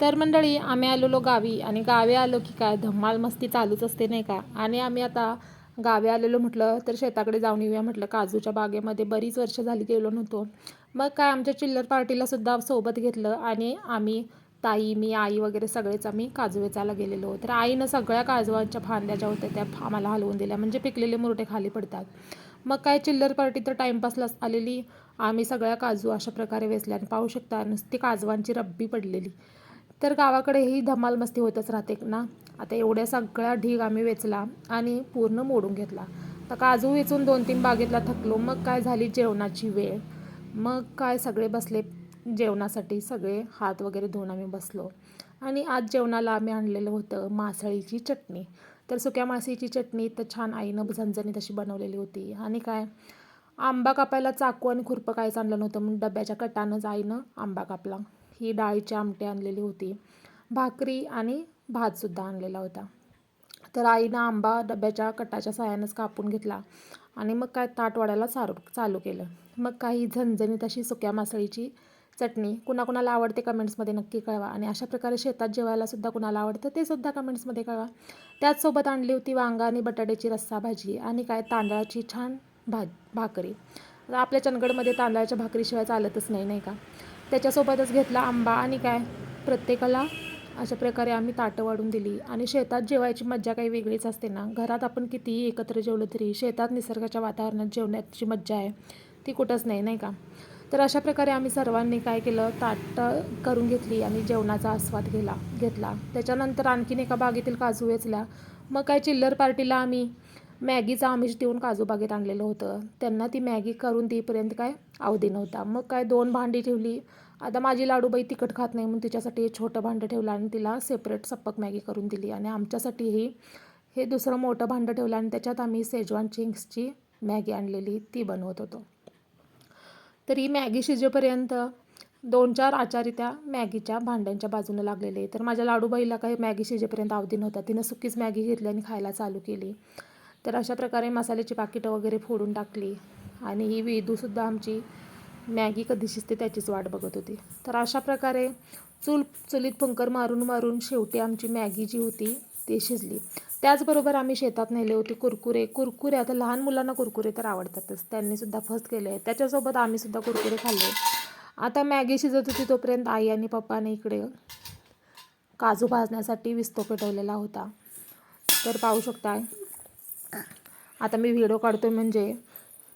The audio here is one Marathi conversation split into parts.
तर मंडळी आम्ही आलेलो गावी आणि गावी आलो की काय धम्माल मस्ती चालूच असते नाही का? आणि आम्ही आता गावी आलेलो म्हटलं तर शेताकडे जाऊन येऊया म्हटलं. काजूच्या बागेमध्ये बरीच वर्ष झाली गेलो नव्हतो. मग काय आमच्या चिल्लर पार्टीला सुद्धा सोबत घेतलं आणि आम्ही ताई मी आई वगैरे सगळेच आम्ही काजू वेचायला गेलेलो तर आईनं सगळ्या काजवांच्या फांद्या ज्या होत्या त्या आम्हाला हलवून दिल्या. म्हणजे पिकलेले मुरटे खाली पडतात. मग काय चिल्लर पार्टी तर टाईमपासला आलेली. आम्ही सगळ्या काजू अशा प्रकारे वेचल्या. आणि पाहू शकता नुसती काजवांची रब्बी पडलेली. तर गावाकडे ही धमाल मस्ती होतच राहते ना. आता एवढ्या सगळ्या ढीग आम्ही वेचला आणि पूर्ण मोडून घेतला. तर काजू वेचून दोन तीन बागेतला थकलो मग काय झाली जेवणाची वेळ? मग काय सगळे बसले जेवणासाठी सगळे हात वगैरे धुवून आम्ही बसलो. आणि आज जेवणाला आम्ही आणलेलं होतं मासळीची चटणी. तर सुक्या मासळीची चटणी तर छान आईनं झणझणीत तशी बनवलेली होती. आणि काय? आंबा कापायला चाकू आणि खुरपं कायच आणलं नव्हतं मग डब्याच्या कटानंच आईनं आंबा कापला. ही डाळीची आमटी आणलेली होती. भाकरी आणि भातसुद्धा आणलेला होता. तर आईनं आंबा डब्याच्या कटाच्या साह्यानंच कापून घेतला आणि मग काय ताट वाढायला चालू चालू केलं. मग काही झणझणीत अशी सुक्या मासळीची चटणी कुणाकुणाला आवडते कमेंट्समध्ये नक्की कळवा आणि अशा प्रकारे शेतात जेवायलासुद्धा कुणाला आवडतं ते सुद्धा कमेंट्समध्ये कळवा. त्याचसोबत आणली होती वांगा आणि बटाट्याची रस्सा भाजी आणि काय तांदळाची छान भा भाकरी. आपल्या चंदगडमध्ये तांदळाच्या भाकरीशिवाय चालतच नाही नाही का? त्याच्यासोबतच घेतला आंबा आणि काय प्रत्येकाला अशा प्रकारे आम्ही ताटं वाढून दिली. आणि शेतात जेवायची मज्जा काही वेगळीच असते ना. घरात आपण कितीही एकत्र जेवलं तरी शेतात निसर्गाच्या वातावरणात जेवण्याची मज्जा आहे. ती कुठंच नाही नाही का? तर अशा प्रकारे आम्ही सर्वांनी काय केलं ताटं करून घेतली आणि जेवणाचा आस्वाद घेला घेतला. त्याच्यानंतर आणखीन एका बागेतील काजू वेचल्या मग काय चिल्लर पार्टीला आम्ही मॅगीचा आमिष देऊन काजू बागेत आणलेलं होतं. त्यांना ती मॅगी करून देईपर्यंत काय अवधी नव्हता. मग काय दोन भांडी ठेवली. आता माझी लाडूबाई तिखट खात नाही म्हणून तिच्यासाठी हे छोटं भांडं ठेवलं आणि तिला सेपरेट सप्पक मॅगी करून दिली. आणि आमच्यासाठीही हे दुसरं मोठं भांडं ठेवलं आणि त्याच्यात आम्ही सेजवान चिंग्सची मॅगी आणलेली. ती बनवत होतो. तर ही मॅगी शिजेपर्यंत दोन चार आचारी त्या मॅगीच्या भांड्यांच्या बाजूने लागलेले. तर माझ्या लाडूबाईला काही मॅगी शिजेपर्यंत अवधी नव्हता. तिनं सुकीच मॅगी घेतली आणि खायला चालू केली. तर अशा प्रकारे मसाल्याची पाकिटं वगैरे फोडून टाकली. आणि ही वेदूसुद्धा आमची मॅगी कधी शिजते त्याचीच वाट बघत होती. तर अशा प्रकारे चूल चुलीत पंकर मारून मारून शेवटी आमची मॅगी जी होती ती शिजली. त्याचबरोबर आम्ही शेतात नेले होते कुरकुरे. कुरकुरे आता लहान मुलांना कुरकुरे तर आवडतातच. त्यांनीसुद्धा फर्स्ट केले. आहे त्याच्यासोबत आम्हीसुद्धा कुरकुरे खाल्ले. आता मॅगी शिजत होती तोपर्यंत आई आणि पप्पाने इकडे काजू भाजण्यासाठी विस्तो पेटवलेला होता. तर पाहू शकताय आता मी व्हिडिओ काढतो म्हणजे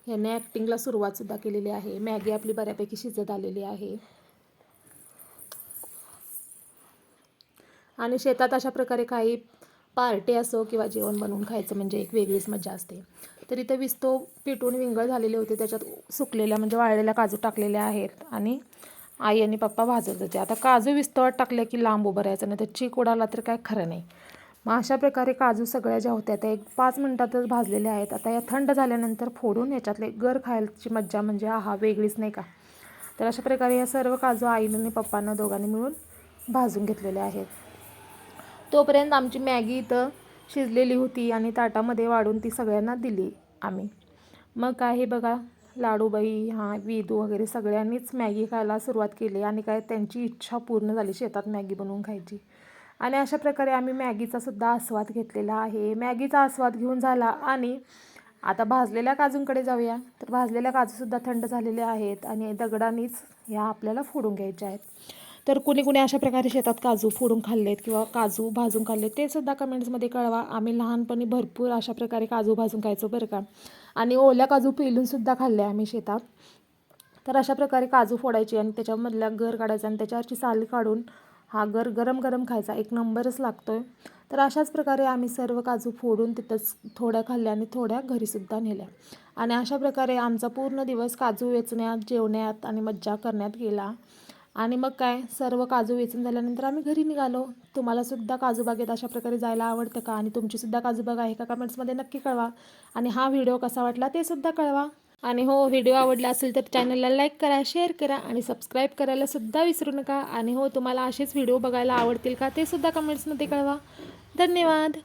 ह्याने ॲक्टिंगला सुरुवातसुद्धा केलेली आहे. मॅगी आपली बऱ्यापैकी शिजत आलेली आहे. आणि शेतात अशा प्रकारे काही पार्टी असो किंवा जेवण बनवून खायचं म्हणजे एक वेगळीच मजा असते. तर ते विस्तो पिटून विंगळ झालेले होते. त्याच्यात सुकलेल्या म्हणजे वाळलेल्या काजू टाकलेल्या आहेत. आणि आई आणि पप्पा भाजत होते. आता काजू विस्तवात टाकल्या की लांब उभं राहायचं. नाही तर चीक उडाला तर काय खरं नाही. मग अशा प्रकारे काजू सगळ्या ज्या होत्या त्या एक पाच मिनटातच भाजलेल्या आहेत. आता या थंड झाल्यानंतर फोडून याच्यातले गर खायची मज्जा म्हणजे आहा वेगळीच नाही का? तर अशा प्रकारे या सर्व काजू आईनं आणि पप्पांना दोघांनी मिळून भाजून घेतलेले आहेत. तोपर्यंत आमची मॅगी इथं शिजलेली होती आणि ताटामध्ये वाढून ती सगळ्यांना दिली आम्ही. मग काय हे बघा लाडूबाई हां विदू वगैरे सगळ्यांनीच मॅगी खायला सुरुवात केली आणि काय त्यांची इच्छा पूर्ण झाली शेतात मॅगी बनवून खायची. आणि अशा प्रकारे आम्ही मॅगीचा सुद्धा आस्वाद घेतलेला आहे. मॅगीचा आस्वाद घेऊन झाला आणि आता भाजलेल्या काजूंकडे जाऊया. तर भाजलेल्या काजूसुद्धा थंड झालेले आहेत आणि दगडानीच ह्या आपल्याला फोडून घ्यायच्या आहेत. तर कुणी कुणी अशा प्रकारे शेतात काजू फोडून खाल्लेत किंवा काजू भाजून खाल्लेत ते सुद्धा कमेंट्समध्ये कळवा. आम्ही लहानपणी भरपूर अशा प्रकारे काजू भाजून खायचो बरं का. आणि ओल्या काजू पेलूनसुद्धा खाल्ले आम्ही शेतात. तर अशा प्रकारे काजू फोडायची आणि त्याच्यामधल्या गर काढायचं आणि त्याच्यावरची साल काढून हा गर गरम गरम खायचा. एक नंबरच लागतो आहे तर अशाच प्रकारे आम्ही सर्व काजू फोडून तिथंच थोड्या खाल्ल्या आणि थोड्या घरीसुद्धा नेल्या. आणि अशा प्रकारे आमचा पूर्ण दिवस काजू वेचण्यात जेवण्यात आणि मज्जा करण्यात गेला. आणि मग काय? सर्व काजू वेचून झाल्यानंतर आम्ही घरी निघालो. तुम्हालासुद्धा काजूबागेत अशा प्रकारे जायला आवडतं का? आणि तुमचीसुद्धा काजूबाग आहे का? कमेंट्समध्ये नक्की कळवा. आणि हा व्हिडिओ कसा वाटला ते सुद्धा कळवा. आणि हो व्हिडिओ आवडला असेल तर चॅनलला लाईक करा शेअर करा आणि सबस्क्राईब करायला सुद्धा विसरू नका. आणि हो तुम्हाला असेच व्हिडिओ बघायला आवडतील का ते सुद्धा कमेंट्समध्ये कळवा. धन्यवाद.